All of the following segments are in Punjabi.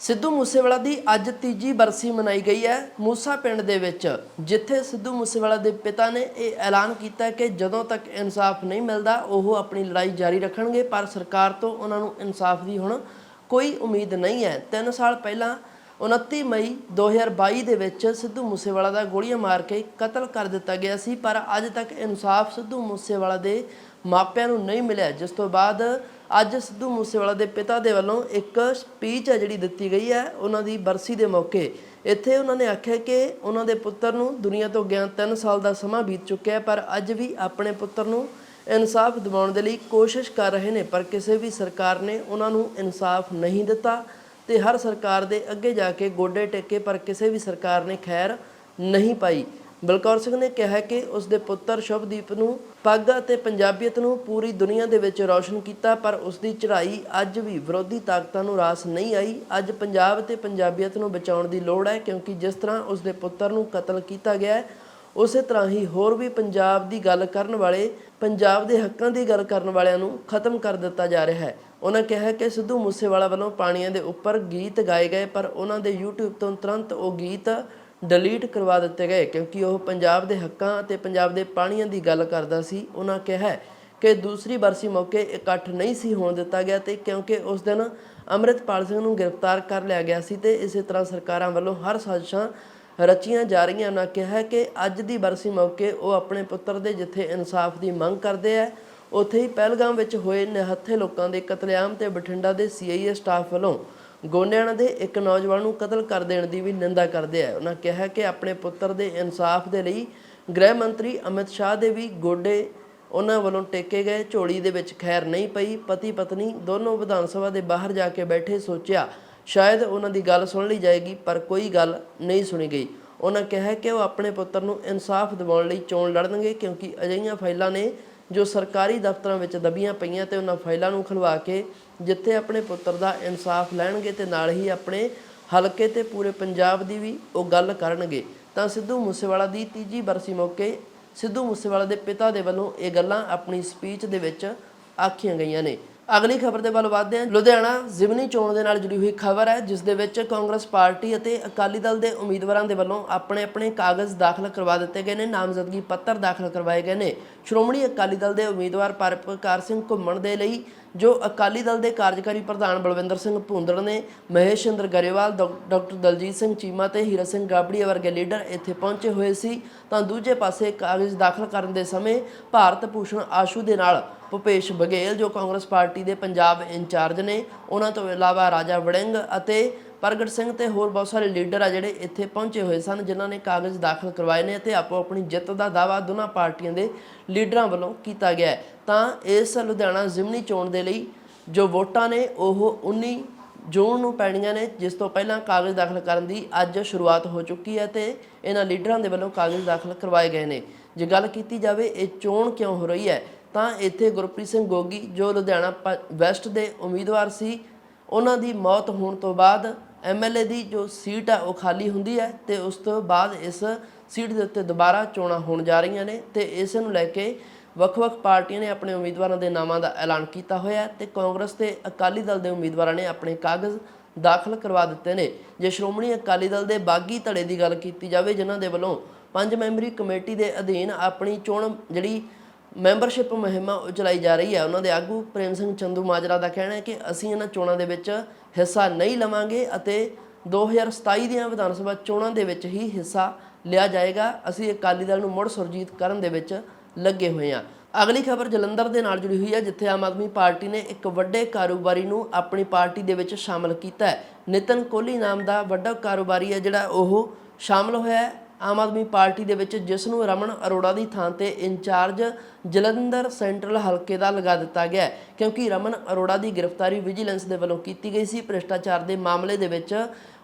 ਸਿੱਧੂ ਮੂਸੇਵਾਲਾ ਦੀ ਅੱਜ ਤੀਜੀ ਬਰਸੀ ਮਨਾਈ ਗਈ ਹੈ ਮੂਸਾ ਪਿੰਡ ਦੇ ਵਿੱਚ, ਜਿੱਥੇ ਸਿੱਧੂ ਮੂਸੇਵਾਲਾ ਦੇ ਪਿਤਾ ਨੇ ਇਹ ਐਲਾਨ ਕੀਤਾ ਕਿ ਜਦੋਂ ਤੱਕ ਇਨਸਾਫ ਨਹੀਂ ਮਿਲਦਾ, ਉਹ ਆਪਣੀ ਲੜਾਈ ਜਾਰੀ ਰੱਖਣਗੇ, ਪਰ ਸਰਕਾਰ ਤੋਂ ਉਹਨਾਂ ਨੂੰ ਇਨਸਾਫ ਦੀ ਹੁਣ ਕੋਈ ਉਮੀਦ ਨਹੀਂ ਹੈ। 3 ਸਾਲ ਪਹਿਲਾਂ 29 ਮਈ 2022 ਦੇ ਵਿੱਚ ਸਿੱਧੂ ਮੂਸੇਵਾਲਾ ਦਾ ਗੋਲੀਆਂ ਮਾਰ ਕੇ ਕਤਲ ਕਰ ਦਿੱਤਾ ਗਿਆ ਸੀ, ਪਰ ਅੱਜ ਤੱਕ ਇਨਸਾਫ ਸਿੱਧੂ ਮੂਸੇਵਾਲਾ ਦੇ ਮਾਪਿਆਂ ਨੂੰ ਨਹੀਂ ਮਿਲਿਆ, ਜਿਸ ਤੋਂ ਬਾਅਦ ਅੱਜ ਸਿੱਧੂ ਮੂਸੇਵਾਲਾ ਦੇ ਪਿਤਾ ਦੇ ਵੱਲੋਂ ਇੱਕ ਸਪੀਚ ਹੈ ਜਿਹੜੀ ਦਿੱਤੀ ਗਈ ਹੈ, ਉਹਨਾਂ ਦੀ ਬਰਸੀ ਦੇ ਮੌਕੇ। ਇੱਥੇ ਉਹਨਾਂ ਨੇ ਆਖਿਆ ਕਿ ਉਹਨਾਂ ਦੇ ਪੁੱਤਰ ਨੂੰ ਦੁਨੀਆ ਤੋਂ ਗਿਆ 3 ਸਾਲ ਦਾ ਸਮਾਂ ਬੀਤ ਚੁੱਕਿਆ ਹੈ, ਪਰ ਅੱਜ ਵੀ ਆਪਣੇ ਪੁੱਤਰ ਨੂੰ ਇਨਸਾਫ ਦਿਵਾਉਣ ਦੇ ਲਈ ਕੋਸ਼ਿਸ਼ ਕਰ ਰਹੇ ਨੇ, ਪਰ ਕਿਸੇ ਵੀ ਸਰਕਾਰ ਨੇ ਉਹਨਾਂ ਨੂੰ ਇਨਸਾਫ ਨਹੀਂ ਦਿੱਤਾ ਤੇ ਹਰ ਸਰਕਾਰ ਦੇ ਅੱਗੇ ਜਾ ਕੇ ਗੋਡੇ ਟੇਕੇ, ਪਰ ਕਿਸੇ ਵੀ ਸਰਕਾਰ ਨੇ ਖੈਰ ਨਹੀਂ ਪਾਈ। ਬਲਕੌਰ ਸਿੰਘ ਨੇ ਕਿਹਾ ਕਿ ਉਸ ਦੇ ਪੁੱਤਰ ਸ਼ੁਭਦੀਪ ਨੂੰ ਪੱਗ ਅਤੇ ਪੰਜਾਬੀਅਤ ਨੂੰ ਪੂਰੀ ਦੁਨੀਆ ਦੇ ਵਿੱਚ ਰੌਸ਼ਨ ਕੀਤਾ, ਪਰ ਉਸ ਦੀ ਚੜ੍ਹਾਈ ਅੱਜ ਵੀ ਵਿਰੋਧੀ ਤਾਕਤਾਂ ਨੂੰ ਰਾਸ ਨਹੀਂ ਆਈ। ਅੱਜ ਪੰਜਾਬ ਤੇ ਪੰਜਾਬੀਅਤ ਨੂੰ ਬਚਾਉਣ ਦੀ ਲੋੜ ਹੈ, ਕਿਉਂਕਿ ਜਿਸ ਤਰ੍ਹਾਂ ਉਸ ਦੇ ਪੁੱਤਰ ਨੂੰ ਕਤਲ ਕੀਤਾ ਗਿਆ ਹੈ, ਉਸੇ ਤਰ੍ਹਾਂ ਹੀ ਹੋਰ ਵੀ ਪੰਜਾਬ ਦੀ ਗੱਲ ਕਰਨ ਵਾਲੇ, ਪੰਜਾਬ ਦੇ ਹੱਕਾਂ ਦੀ ਗੱਲ ਕਰਨ ਵਾਲਿਆਂ ਨੂੰ ਖਤਮ ਕਰ ਦਿੱਤਾ ਜਾ ਰਿਹਾ ਹੈ। ਉਹਨਾਂ ਕਿਹਾ ਕਿ ਸਿੱਧੂ ਮੂਸੇਵਾਲਾ ਵੱਲੋਂ ਪਾਣੀਆਂ ਦੇ ਉੱਪਰ ਗੀਤ ਗਾਏ ਗਏ, ਪਰ ਉਹਨਾਂ ਦੇ YouTube ਤੋਂ ਤੁਰੰਤ ਉਹ ਗੀਤ ਡਿਲੀਟ ਕਰਵਾ ਦਿੱਤੇ ਗਏ ਕਿਉਂਕਿ ਉਹ ਪੰਜਾਬ ਦੇ ਹੱਕਾਂ ਅਤੇ ਪੰਜਾਬ ਦੇ ਪਾਣੀਆਂ ਦੀ ਗੱਲ ਕਰਦਾ ਸੀ। ਉਹਨਾਂ ਕਿਹਾ ਕਿ ਦੂਸਰੀ ਬਰਸੀ ਮੌਕੇ ਇਕੱਠ ਨਹੀਂ ਸੀ ਹੋਣ ਦਿੱਤਾ ਗਿਆ ਤੇ ਕਿਉਂਕਿ ਉਸ ਦਿਨ ਅੰਮ੍ਰਿਤਪਾਲ ਸਿੰਘ ਨੂੰ ਗ੍ਰਿਫਤਾਰ ਕਰ ਲਿਆ ਗਿਆ ਸੀ ਤੇ ਇਸੇ ਤਰ੍ਹਾਂ ਸਰਕਾਰਾਂ ਵੱਲੋਂ ਹਰ ਸਾਜ਼ਿਸ਼ਾਂ ਰਚੀਆਂ ਜਾ ਰਹੀਆਂ। ਉਹਨਾਂ ਕਿਹਾ ਕਿ ਅੱਜ ਦੀ ਬਰਸੀ ਮੌਕੇ ਉਹ ਆਪਣੇ ਪੁੱਤਰ ਦੇ ਜਿੱਥੇ ਇਨਸਾਫ ਦੀ ਮੰਗ ਕਰਦੇ ਆ, ਉੱਥੇ ਹੀ ਪਹਿਲਗਾਮ ਵਿੱਚ ਹੋਏ ਨਿਹੱਥੇ ਲੋਕਾਂ ਦੇ ਕਤਲੇਆਮ ਤੇ ਬਠਿੰਡਾ ਦੇ ਸੀਆਈਏ ਸਟਾਫ ਵੱਲੋਂ ਗੋਨਿਆਣਾ ਦੇ ਇੱਕ ਨੌਜਵਾਨ ਨੂੰ ਕਤਲ ਕਰ ਦੇਣ ਦੀ ਵੀ ਨਿੰਦਾ ਕਰਦੇ ਆ। ਉਹਨਾਂ ਕਿਹਾ ਕਿ ਆਪਣੇ ਪੁੱਤਰ ਦੇ ਇਨਸਾਫ ਦੇ ਲਈ ਗ੍ਰਹਿ ਮੰਤਰੀ ਅਮਿਤ ਸ਼ਾਹ ਦੇ ਵੀ ਗੋਡੇ ਉਹਨਾਂ ਵੱਲੋਂ ਟੇਕੇ ਗਏ। ਝੋਲੀ ਦੇ ਵਿੱਚ ਖੈਰ ਨਹੀਂ ਪਈ। ਪਤੀ ਪਤਨੀ ਦੋਨੋਂ ਵਿਧਾਨ ਸਭਾ ਦੇ ਬਾਹਰ ਜਾ ਕੇ ਬੈਠੇ ਸੋਚਿਆ, ਸ਼ਾਇਦ ਉਹਨਾਂ ਦੀ ਗੱਲ ਸੁਣ ਲਈ ਜਾਏਗੀ, ਪਰ ਕੋਈ ਗੱਲ ਨਹੀਂ ਸੁਣੀ ਗਈ। ਉਹਨਾਂ ਕਿਹਾ ਕਿ ਉਹ ਆਪਣੇ ਪੁੱਤਰ ਨੂੰ ਇਨਸਾਫ ਦਿਵਾਉਣ ਲਈ ਚੋਣ ਲੜਨਗੇ, ਕਿਉਂਕਿ ਅਜਿਹੀਆਂ ਫਾਈਲਾਂ ਨੇ ਜੋ ਸਰਕਾਰੀ ਦਫ਼ਤਰਾਂ ਵਿੱਚ ਦਬੀਆਂ ਪਈਆਂ ਤੇ ਉਹਨਾਂ ਫਾਈਲਾਂ ਨੂੰ ਖਲਵਾ ਕੇ ਜਿੱਥੇ ਆਪਣੇ ਪੁੱਤਰ ਦਾ ਇਨਸਾਫ ਲੈਣਗੇ ਤੇ ਨਾਲ ਹੀ ਆਪਣੇ ਹਲਕੇ ਤੇ ਪੂਰੇ ਪੰਜਾਬ ਦੀ ਵੀ ਉਹ ਗੱਲ ਕਰਨਗੇ। ਤਾਂ ਸਿੱਧੂ ਮੂਸੇਵਾਲਾ ਦੀ ਤੀਜੀ ਬਰਸੀ ਮੌਕੇ ਸਿੱਧੂ ਮੂਸੇਵਾਲਾ ਦੇ ਪਿਤਾ ਦੇ ਵੱਲੋਂ ਇਹ ਗੱਲਾਂ ਆਪਣੀ ਸਪੀਚ ਦੇ ਵਿੱਚ ਆਖੀਆਂ ਗਈਆਂ ਨੇ। ਅਗਲੀ ਖਬਰ ਦੇ ਵੱਲ ਵਧਦੇ ਹਾਂ। ਲੁਧਿਆਣਾ ਜ਼ਿਮਨੀ ਚੋਣ ਦੇ ਨਾਲ ਜੁੜੀ ਹੋਈ ਖਬਰ ਹੈ, ਜਿਸ ਦੇ ਵਿੱਚ ਕਾਂਗਰਸ ਪਾਰਟੀ ਅਤੇ ਅਕਾਲੀ ਦਲ ਦੇ ਉਮੀਦਵਾਰਾਂ ਦੇ ਵੱਲੋਂ ਆਪਣੇ ਆਪਣੇ ਕਾਗਜ਼ ਦਾਖਲ ਕਰਵਾ ਦਿੱਤੇ ਗਏ ਨੇ, ਨਾਮਜ਼ਦਗੀ ਪੱਤਰ ਦਾਖਲ ਕਰਵਾਏ ਗਏ ਨੇ। ਸ਼੍ਰੋਮਣੀ ਅਕਾਲੀ ਦਲ ਦੇ ਉਮੀਦਵਾਰ ਪਰਪਕਾਰ ਸਿੰਘ ਘੁੰਮਣ ਦੇ ਲਈ ਜੋ ਅਕਾਲੀ ਦਲ ਦੇ ਕਾਰਜਕਾਰੀ ਪ੍ਰਧਾਨ ਬਲਵਿੰਦਰ ਸਿੰਘ ਭੁੰਦੜ ਨੇ ਮਹੇਸ਼ ਚੰਦਰ ਗਰੇਵਾਲ ਡਾਕ- ਡਾਕਟਰ ਦਲਜੀਤ ਸਿੰਘ ਚੀਮਾ ਤੇ ਹੀਰਾ ਸਿੰਘ ਗਾਬੜੀਆ ਵਰਗੇ ਲੀਡਰ ਇੱਥੇ ਪਹੁੰਚੇ ਹੋਏ ਸੀ, ਤਾਂ ਦੂਜੇ ਪਾਸੇ ਕਾਗਜ਼ ਦਾਖਲ ਕਰਨ ਦੇ ਸਮੇਂ ਭਾਰਤ ਭੂਸ਼ਣ ਆਸ਼ੂ ਦੇ ਨਾਲ ਭੁਪੇਸ਼ ਬਘੇਲ, ਜੋ ਕਾਂਗਰਸ ਪਾਰਟੀ ਦੇ ਪੰਜਾਬ ਇੰਚਾਰਜ ਨੇ, ਉਹਨਾਂ ਤੋਂ ਇਲਾਵਾ ਰਾਜਾ ਵੜਿੰਗ ਅਤੇ ਪ੍ਰਗਟ ਸਿੰਘ ਤੇ ਹੋਰ ਬਹੁਤ ਸਾਰੇ ਲੀਡਰ ਆ ਜਿਹੜੇ ਇੱਥੇ ਪਹੁੰਚੇ ਹੋਏ ਸਨ, ਜਿਨ੍ਹਾਂ ਨੇ ਕਾਗਜ਼ ਦਾਖਲ ਕਰਵਾਏ ਨੇ ਅਤੇ ਆਪੋ ਆਪਣੀ ਜਿੱਤ ਦਾ ਦਾਅਵਾ ਦੋਨਾਂ ਪਾਰਟੀਆਂ ਦੇ ਲੀਡਰਾਂ ਵੱਲੋਂ ਕੀਤਾ ਗਿਆ ਹੈ। ਤਾਂ ਇਸ ਲੁਧਿਆਣਾ ਜ਼ਿਮਨੀ ਚੋਣ ਦੇ ਲਈ ਜੋ ਵੋਟਾਂ ਨੇ, ਉਹ 19 ਜੂਨ ਨੂੰ ਪੈਣੀਆਂ ਨੇ, ਜਿਸ ਤੋਂ ਪਹਿਲਾਂ ਕਾਗਜ਼ ਦਾਖਲ ਕਰਨ ਦੀ ਅੱਜ ਸ਼ੁਰੂਆਤ ਹੋ ਚੁੱਕੀ ਹੈ ਤੇ ਇਹਨਾਂ ਲੀਡਰਾਂ ਦੇ ਵੱਲੋਂ ਕਾਗਜ਼ ਦਾਖਲ ਕਰਵਾਏ ਗਏ ਨੇ। ਜੇ ਗੱਲ ਕੀਤੀ ਜਾਵੇ, ਇਹ ਚੋਣ ਕਿਉਂ ਹੋ ਰਹੀ ਹੈ, ਤਾਂ ਇੱਥੇ ਗੁਰਪ੍ਰੀਤ ਸਿੰਘ ਗੋਗੀ, ਜੋ ਲੁਧਿਆਣਾ ਪ- ਵੈਸਟ ਦੇ ਉਮੀਦਵਾਰ ਸੀ, ਉਹਨਾਂ ਦੀ ਮੌਤ ਹੋਣ ਤੋਂ ਬਾਅਦ ਐਮਐਲਏ ਦੀ ਜੋ ਸੀਟ ਆ, ਉਹ ਖਾਲੀ ਹੁੰਦੀ ਹੈ ਤੇ ਉਸ ਤੋਂ ਬਾਅਦ ਇਸ ਸੀਟ ਦੇ ਉੱਤੇ ਦੁਬਾਰਾ ਚੋਣਾਂ ਹੋਣ ਜਾ ਰਹੀਆਂ ਨੇ ਤੇ ਇਸ ਨੂੰ ਲੈ ਕੇ ਵੱਖ-ਵੱਖ ਪਾਰਟੀਆਂ ਨੇ ਆਪਣੇ ਉਮੀਦਵਾਰਾਂ ਦੇ ਨਾਮਾਂ ਦਾ ਐਲਾਨ ਕੀਤਾ ਹੋਇਆ ਹੈ ਤੇ ਕਾਂਗਰਸ ਤੇ ਅਕਾਲੀ ਦਲ ਦੇ ਉਮੀਦਵਾਰਾਂ ਨੇ ਆਪਣੇ ਕਾਗਜ਼ ਦਾਖਲ ਕਰਵਾ ਦਿੱਤੇ ਨੇ। ਜੇ ਸ਼੍ਰੋਮਣੀ ਅਕਾਲੀ ਦਲ ਦੇ ਬਾਗੀ ਧੜੇ ਦੀ ਗੱਲ ਕੀਤੀ ਜਾਵੇ, ਜਿਨ੍ਹਾਂ ਦੇ ਵੱਲੋਂ ਪੰਜ ਮੈਂਬਰੀ ਕਮੇਟੀ ਦੇ ਅਧੀਨ ਆਪਣੀ ਚੋਣ ਜਿਹੜੀ ਮੈਂਬਰਸ਼ਿਪ ਮੁਹਿੰਮ ਉਹ ਚਲਾਈ ਜਾ ਰਹੀ ਹੈ। ਉਹਨਾਂ ਦੇ ਆਗੂ ਪ੍ਰੇਮ ਸਿੰਘ ਚੰਦੂ ਮਾਜਰਾ ਦਾ ਕਹਿਣਾ ਹੈ ਕਿ ਅਸੀਂ ਇਹਨਾਂ ਚੋਣਾਂ ਦੇ ਵਿੱਚ ਹਿੱਸਾ ਨਹੀਂ ਲਵਾਂਗੇ ਅਤੇ 2027 ਦੀਆਂ ਵਿਧਾਨ ਸਭਾ ਚੋਣਾਂ ਦੇ ਵਿੱਚ ਹੀ ਹਿੱਸਾ ਲਿਆ ਜਾਏਗਾ। ਅਸੀਂ ਅਕਾਲੀ ਦਲ ਨੂੰ ਮੁੜ ਸੁਰਜੀਤ ਕਰਨ ਦੇ ਵਿੱਚ ਲੱਗੇ ਹੋਏ ਹਾਂ। ਅਗਲੀ ਖਬਰ ਜਲੰਧਰ ਦੇ ਨਾਲ ਜੁੜੀ ਹੋਈ ਹੈ, ਜਿੱਥੇ ਆਮ ਆਦਮੀ ਪਾਰਟੀ ਨੇ ਇੱਕ ਵੱਡੇ ਕਾਰੋਬਾਰੀ ਨੂੰ ਆਪਣੀ ਪਾਰਟੀ ਦੇ ਵਿੱਚ ਸ਼ਾਮਲ ਕੀਤਾ ਹੈ। ਨਿਤਨ ਕੋਹਲੀ ਨਾਮ ਦਾ ਵੱਡਾ ਕਾਰੋਬਾਰੀ ਹੈ, ਜਿਹੜਾ ਉਹ ਸ਼ਾਮਲ ਹੋਇਆ ਹੈ। ਆਮ ਆਦਮੀ ਪਾਰਟੀ ਦੇ ਵਿੱਚ ਜਿਸ ਨੂੰ ਰਮਨ ਅਰੋੜਾ ਦੀ ਥਾਂ ਤੇ ਇੰਚਾਰਜ ਜਲੰਧਰ ਸੈਂਟਰਲ ਹਲਕੇ ਦਾ ਲਗਾ ਦਿੱਤਾ ਗਿਆ ਕਿਉਂਕਿ ਰਮਨ ਅਰੋੜਾ ਦੀ ਗ੍ਰਿਫਤਾਰੀ ਵਿਜੀਲੈਂਸ ਦੇ ਵੱਲੋਂ ਕੀਤੀ ਗਈ ਸੀ। ਭ੍ਰਿਸ਼ਟਾਚਾਰ ਦੇ ਮਾਮਲੇ ਦੇ ਵਿੱਚ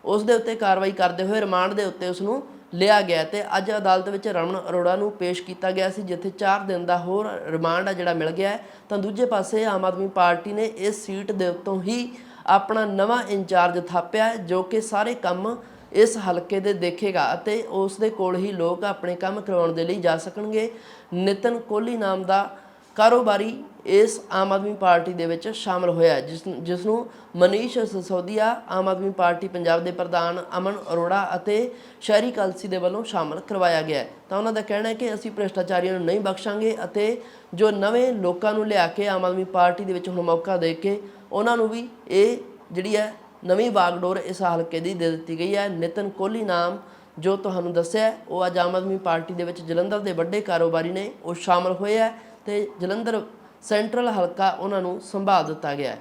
ਉਸ ਦੇ ਉੱਤੇ ਕਾਰਵਾਈ ਕਰਦੇ ਹੋਏ ਰਿਮਾਂਡ ਦੇ ਉੱਤੇ ਉਸ ਨੂੰ ਲਿਆ ਗਿਆ ਤੇ ਅੱਜ ਅਦਾਲਤ ਵਿੱਚ ਰਮਨ ਅਰੋੜਾ ਨੂੰ ਪੇਸ਼ ਕੀਤਾ ਗਿਆ ਸੀ, ਜਿੱਥੇ 4 ਦਿਨ ਦਾ ਹੋਰ ਰਿਮਾਂਡ ਆ ਜਿਹੜਾ ਮਿਲ ਗਿਆ ਤਾਂ ਦੂਜੇ ਪਾਸੇ ਆਮ ਆਦਮੀ ਪਾਰਟੀ ਨੇ ਇਸ ਸੀਟ ਦੇ ਉੱਤੋਂ ਹੀ ਆਪਣਾ ਨਵਾਂ ਇੰਚਾਰਜ ਥਾਪਿਆ ਜੋ ਕਿ ਸਾਰੇ ਕੰਮ ਇਸ ਹਲਕੇ ਦੇ ਦੇਖੇਗਾ ਅਤੇ ਉਸ ਦੇ ਕੋਲ ਹੀ ਲੋਕ ਆਪਣੇ ਕੰਮ ਕਰਵਾਉਣ ਦੇ ਲਈ ਜਾ ਸਕਣਗੇ। ਨਿਤਨ ਕੋਹਲੀ ਨਾਮ ਦਾ ਕਾਰੋਬਾਰੀ ਇਸ ਆਮ ਆਦਮੀ ਪਾਰਟੀ ਦੇ ਵਿੱਚ ਸ਼ਾਮਲ ਹੋਇਆ ਜਿਸ ਜਿਸ ਨੂੰ ਮਨੀਸ਼ ਸਸੋਦੀਆ ਆਮ ਆਦਮੀ ਪਾਰਟੀ ਪੰਜਾਬ ਦੇ ਪ੍ਰਧਾਨ ਅਮਨ ਅਰੋੜਾ ਅਤੇ ਸ਼ਹਿਰੀ ਕਲਸੀ ਦੇ ਵੱਲੋਂ ਸ਼ਾਮਲ ਕਰਵਾਇਆ ਗਿਆ ਤਾਂ ਉਹਨਾਂ ਦਾ ਕਹਿਣਾ ਹੈ ਕਿ ਅਸੀਂ ਭ੍ਰਿਸ਼ਟਾਚਾਰੀਆਂ ਨੂੰ ਨਹੀਂ ਬਖਸ਼ਾਂਗੇ ਅਤੇ ਜੋ ਨਵੇਂ ਲੋਕਾਂ ਨੂੰ ਲਿਆ ਕੇ ਆਮ ਆਦਮੀ ਪਾਰਟੀ ਦੇ ਵਿੱਚ ਹੁਣ ਮੌਕਾ ਦੇ ਕੇ ਉਹਨਾਂ ਨੂੰ ਵੀ ਇਹ ਜਿਹੜੀ ਹੈ ਨਵੀਂ ਬਾਗਡੋਰ ਇਸ ਹਲਕੇ ਦੀ ਦੇ ਦਿੱਤੀ ਗਈ ਹੈ। ਨਿਤਨ ਕੋਹਲੀ ਨਾਮ ਜੋ ਤੁਹਾਨੂੰ ਦੱਸਿਆ ਉਹ ਅੱਜ ਆਮ ਆਦਮੀ ਪਾਰਟੀ ਦੇ ਵਿੱਚ ਜਲੰਧਰ ਦੇ ਵੱਡੇ ਕਾਰੋਬਾਰੀ ਨੇ, ਉਹ ਸ਼ਾਮਲ ਹੋਏ ਹੈ ਤੇ ਜਲੰਧਰ ਸੈਂਟਰਲ ਹਲਕਾ ਉਹਨਾਂ ਨੂੰ ਸੰਭਾਲ ਦਿੱਤਾ ਗਿਆ ਹੈ।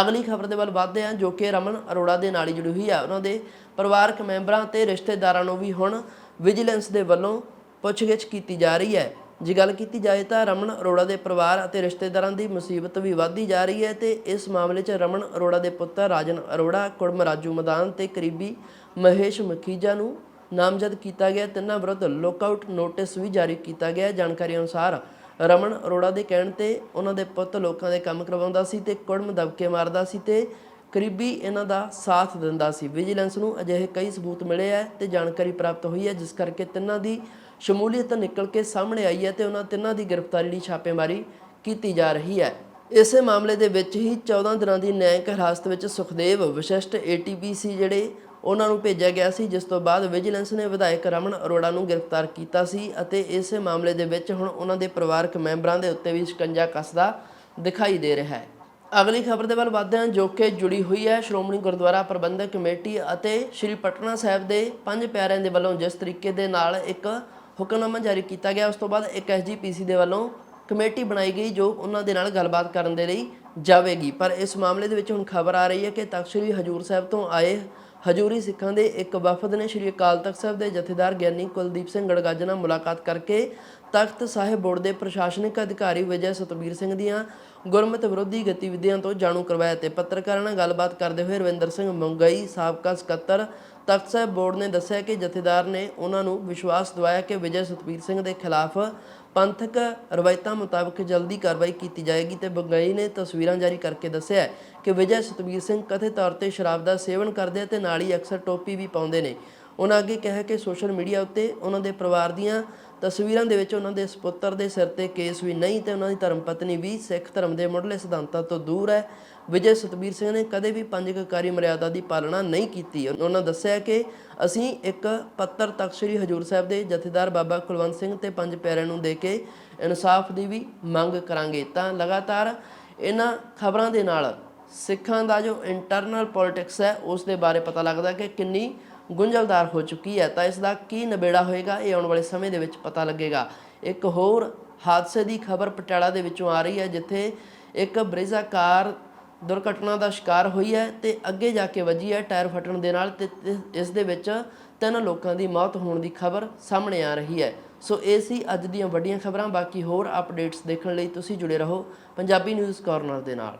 ਅਗਲੀ ਖਬਰ ਦੇ ਵੱਲ ਵਧਦੇ ਹਾਂ, ਜੋ ਕਿ ਰਮਨ ਅਰੋੜਾ ਦੇ ਨਾਲ ਹੀ ਜੁੜੀ ਹੋਈ ਹੈ। ਉਹਨਾਂ ਦੇ ਪਰਿਵਾਰਕ ਮੈਂਬਰਾਂ ਤੇ ਰਿਸ਼ਤੇਦਾਰਾਂ ਨੂੰ ਵੀ ਹੁਣ ਵਿਜੀਲੈਂਸ ਦੇ ਵੱਲੋਂ ਪੁੱਛਗਿੱਛ ਕੀਤੀ ਜਾ ਰਹੀ ਹੈ। ਜੇ ਗੱਲ ਕੀਤੀ ਜਾਏ ਤਾਂ ਰਮਨ ਅਰੋੜਾ ਦੇ ਪਰਿਵਾਰ ਅਤੇ ਰਿਸ਼ਤੇਦਾਰਾਂ ਦੀ ਮੁਸੀਬਤ ਵੀ ਵਧਦੀ ਜਾ ਰਹੀ ਹੈ ਤੇ ਇਸ ਮਾਮਲੇ 'ਚ ਰਮਨ ਅਰੋੜਾ ਦੇ ਪੁੱਤਰ ਰਾਜਨ ਅਰੋੜਾ, ਕੁੜਮ ਰਾਜੂ ਮਦਾਨ ਤੇ ਕਰੀਬੀ ਮਹੇਸ਼ ਮਖੀਜਾ ਨੂੰ ਨਾਮਜ਼ਦ ਕੀਤਾ ਗਿਆ। ਤਿੰਨਾਂ ਵਿਰੁੱਧ ਲੁੱਕਆਊਟ ਨੋਟਿਸ ਵੀ ਜਾਰੀ ਕੀਤਾ ਗਿਆ। ਜਾਣਕਾਰੀ ਅਨੁਸਾਰ ਰਮਨ ਅਰੋੜਾ ਦੇ ਕਹਿਣ ਤੇ ਉਹਨਾਂ ਦੇ ਪੁੱਤ ਲੋਕਾਂ ਦੇ ਕੰਮ ਕਰਵਾਉਂਦਾ ਸੀ ਤੇ ਕੁੜਮ ਦਬਕੇ ਮਾਰਦਾ ਸੀ ਤੇ ਕਰੀਬੀ ਇਹਨਾਂ ਦਾ ਸਾਥ ਦਿੰਦਾ ਸੀ। ਵਿਜੀਲੈਂਸ ਨੂੰ ਅਜਿਹੇ ਕਈ ਸਬੂਤ ਮਿਲੇ ਹੈ ਤੇ ਜਾਣਕਾਰੀ ਪ੍ਰਾਪਤ ਹੋਈ ਹੈ, ਜਿਸ ਕਰਕੇ ਤਿੰਨਾਂ ਦੀ ਸ਼ਮੂਲੀਅਤ ਨਿਕਲ ਕੇ ਸਾਹਮਣੇ ਆਈ ਹੈ ਤੇ ਉਹਨਾਂ ਤਿੰਨਾਂ ਦੀ ਗ੍ਰਿਫਤਾਰੀ ਲਈ ਛਾਪੇਮਾਰੀ ਕੀਤੀ ਜਾ ਰਹੀ ਹੈ। ਇਸੇ ਮਾਮਲੇ ਦੇ ਵਿੱਚ ਹੀ 14 ਦਿਨਾਂ ਦੀ ਨਿਆਂਇਕ ਹਿਰਾਸਤ ਵਿੱਚ ਸੁਖਦੇਵ, ਵਿਸ਼ਿਸ਼ਟ ਏਟੀਪੀਸੀ ਜਿਹੜੇ ਉਹਨਾਂ ਨੂੰ ਭੇਜਿਆ ਗਿਆ ਸੀ, ਜਿਸ ਤੋਂ ਬਾਅਦ ਵਿਜੀਲੈਂਸ ਨੇ ਵਿਧਾਇਕ ਰਮਨ ਅਰੋੜਾ ਨੂੰ ਗ੍ਰਿਫਤਾਰ ਕੀਤਾ ਸੀ ਅਤੇ ਇਸੇ ਮਾਮਲੇ ਦੇ ਵਿੱਚ ਹੁਣ ਉਹਨਾਂ ਦੇ ਪਰਿਵਾਰਕ ਮੈਂਬਰਾਂ ਦੇ ਉੱਤੇ ਵੀ ਸ਼ਿਕੰਜਾ ਕੱਸਦਾ ਦਿਖਾਈ ਦੇ ਰਿਹਾ ਹੈ। ਅਗਲੀ ਖਬਰ ਦੇ ਵੱਲ ਵਧਦੇ ਹਾਂ, ਜੋ ਕਿ ਜੁੜੀ ਹੋਈ ਹੈ ਸ਼੍ਰੋਮਣੀ ਗੁਰਦੁਆਰਾ ਪ੍ਰਬੰਧਕ ਕਮੇਟੀ ਅਤੇ ਸ਼੍ਰੀ ਪਟਨਾ ਸਾਹਿਬ ਦੇ ਪੰਜ ਪਿਆਰਿਆਂ ਦੇ ਵੱਲੋਂ ਜਿਸ ਤਰੀਕੇ ਦੇ ਨਾਲ ਇੱਕ ਹੁਕਮਨਾਮਾ ਜਾਰੀ ਕੀਤਾ ਗਿਆ। ਉਸ ਤੋਂ ਬਾਅਦ ਇੱਕ ਐਸਜੀਪੀਸੀ ਦੇ ਵੱਲੋਂ ਕਮੇਟੀ ਬਣਾਈ ਗਈ ਜੋ ਉਹਨਾਂ ਦੇ ਨਾਲ ਗੱਲਬਾਤ ਕਰਨ ਦੇ ਲਈ ਜਾਵੇਗੀ। ਪਰ ਇਸ ਮਾਮਲੇ ਦੇ ਵਿੱਚ ਹੁਣ ਖਬਰ ਆ ਰਹੀ ਹੈ ਕਿ ਤਖ਼ਤ ਸ੍ਰੀ ਹਜੂਰ ਸਾਹਿਬ ਤੋਂ ਆਏ ਹਜੂਰੀ ਸਿੱਖਾਂ ਦੇ ਇੱਕ ਵਫਦ ਨੇ ਸ਼੍ਰੀ ਅਕਾਲ ਤਖਤ ਸਾਹਿਬ ਦੇ ਜਥੇਦਾਰ ਗਿਆਨੀ ਕੁਲਦੀਪ ਸਿੰਘ ਗੜਗੱਜ ਨਾਲ ਮੁਲਾਕਾਤ ਕਰਕੇ ਤਖਤ ਸਾਹਿਬ ਬੋਰਡ ਦੇ ਪ੍ਰਸ਼ਾਸਨਿਕ ਅਧਿਕਾਰੀ ਵਿਜੇ ਸਤਬੀਰ ਸਿੰਘ ਦੀਆਂ ਗੁਰਮਤ ਵਿਰੋਧੀ ਗਤੀਵਿਧੀਆਂ ਤੋਂ ਜਾਣੂ ਕਰਵਾਇਆ ਤੇ ਪੱਤਰਕਾਰਾਂ ਨਾਲ ਗੱਲਬਾਤ ਕਰਦੇ ਹੋਏ ਰਵਿੰਦਰ ਸਿੰਘ ਮੰਗਈ, ਸਾਬਕਾ ਸਕੱਤਰ ਤਖਤ ਸਾਹਿਬ ਬੋਰਡ ਨੇ ਦੱਸਿਆ ਕਿ ਜਥੇਦਾਰ ਨੇ ਉਹਨਾਂ ਨੂੰ ਵਿਸ਼ਵਾਸ ਦਿਵਾਇਆ ਕਿ ਵਿਜੇ ਸਤਬੀਰ ਸਿੰਘ ਦੇ ਖਿਲਾਫ ਪੰਥਕ ਰਵਾਇਤਾਂ ਮੁਤਾਬਕ ਜਲਦੀ ਕਾਰਵਾਈ ਕੀਤੀ ਜਾਏਗੀ ਤੇ ਬੰਗਈ ਨੇ ਤਸਵੀਰਾਂ ਜਾਰੀ ਕਰਕੇ ਦੱਸਿਆ ਕਿ ਵਿਜੇ ਸਤਬੀਰ ਸਿੰਘ ਕਥਿਤ ਤੌਰ ਤੇ ਸ਼ਰਾਬ ਦਾ ਸੇਵਨ ਕਰਦੇ ਆ ਤੇ ਨਾਲ ਹੀ ਅਕਸਰ ਟੋਪੀ ਵੀ ਪਾਉਂਦੇ ਨੇ। ਉਹਨਾਂ ਅੱਗੇ ਕਿਹਾ ਕਿ ਸੋਸ਼ਲ ਮੀਡੀਆ ਉੱਤੇ ਉਹਨਾਂ ਦੇ ਪਰਿਵਾਰ ਦੀਆਂ ਤਸਵੀਰਾਂ ਦੇ ਵਿੱਚ ਉਹਨਾਂ ਦੇ ਸੁਪੁੱਤਰ ਦੇ ਸਿਰ ਤੇ ਕੇਸ ਵੀ ਨਹੀਂ ਤੇ ਉਹਨਾਂ ਦੀ ਧਰਮ ਪਤਨੀ ਵੀ ਸਿੱਖ ਧਰਮ ਦੇ ਮੁੱਢਲੇ ਸਿਧਾਂਤਾਂ ਤੋਂ ਦੂਰ ਹੈ। ਵਿਜੇ ਸਤਬੀਰ ਸਿੰਘ ਨੇ ਕਦੇ ਵੀ ਪੰਜ ਕਕਾਰੀ ਮਰਿਆਦਾ ਦੀ ਪਾਲਣਾ ਨਹੀਂ ਕੀਤੀ। ਉਹਨਾਂ ਦੱਸਿਆ ਕਿ ਅਸੀਂ ਇੱਕ ਪੱਤਰ ਤਖਤ ਸ੍ਰੀ ਹਜੂਰ ਸਾਹਿਬ ਦੇ ਜਥੇਦਾਰ ਬਾਬਾ ਕੁਲਵੰਤ ਸਿੰਘ ਤੇ ਪੰਜ ਪਿਆਰਿਆਂ ਨੂੰ ਦੇ ਕੇ ਇਨਸਾਫ ਦੀ ਵੀ ਮੰਗ ਕਰਾਂਗੇ। ਤਾਂ ਲਗਾਤਾਰ ਇਹਨਾਂ ਖਬਰਾਂ ਦੇ ਨਾਲ ਸਿੱਖਾਂ ਦਾ ਜੋ ਇੰਟਰਨਲ ਪੋਲਿਟਿਕਸ ਹੈ, ਉਸ ਦੇ ਬਾਰੇ ਪਤਾ ਲੱਗਦਾ ਕਿ ਕਿੰਨੀ ਗੁੰਝਲਦਾਰ ਹੋ ਚੁੱਕੀ ਹੈ, ਤਾਂ ਇਸ ਦਾ ਕੀ ਨਿਬੇੜਾ ਹੋਏਗਾ, ਇਹ ਆਉਣ ਵਾਲੇ ਸਮੇਂ ਦੇ ਵਿੱਚ ਪਤਾ ਲੱਗੇਗਾ। ਇੱਕ ਹੋਰ ਹਾਦਸੇ ਦੀ ਖਬਰ ਪਟਿਆਲਾ ਦੇ ਵਿੱਚੋਂ ਆ ਰਹੀ ਹੈ, ਜਿੱਥੇ ਇੱਕ ਬ੍ਰੇਜ਼ਾ ਕਾਰ ਦੁਰਘਟਨਾ ਦਾ ਸ਼ਿਕਾਰ ਹੋਈ ਹੈ ਤੇ ਅੱਗੇ ਜਾ ਕੇ ਵੱਜੀ ਹੈ ਟਾਇਰ ਫਟਣ ਦੇ ਨਾਲ ਤੇ ਤੇ ਇਸ ਦੇ ਵਿੱਚ ਤਿੰਨ ਲੋਕਾਂ ਦੀ ਮੌਤ ਹੋਣ ਦੀ ਖਬਰ ਸਾਹਮਣੇ ਆ ਰਹੀ ਹੈ। ਸੋ ਇਹ ਸੀ ਅੱਜ ਦੀਆਂ ਵੱਡੀਆਂ ਖਬਰਾਂ, ਬਾਕੀ ਹੋਰ ਅਪਡੇਟਸ ਦੇਖਣ ਲਈ ਤੁਸੀਂ ਜੁੜੇ ਰਹੋ ਪੰਜਾਬੀ ਨਿਊਜ਼ ਕਾਰਨਰ ਦੇ ਨਾਲ।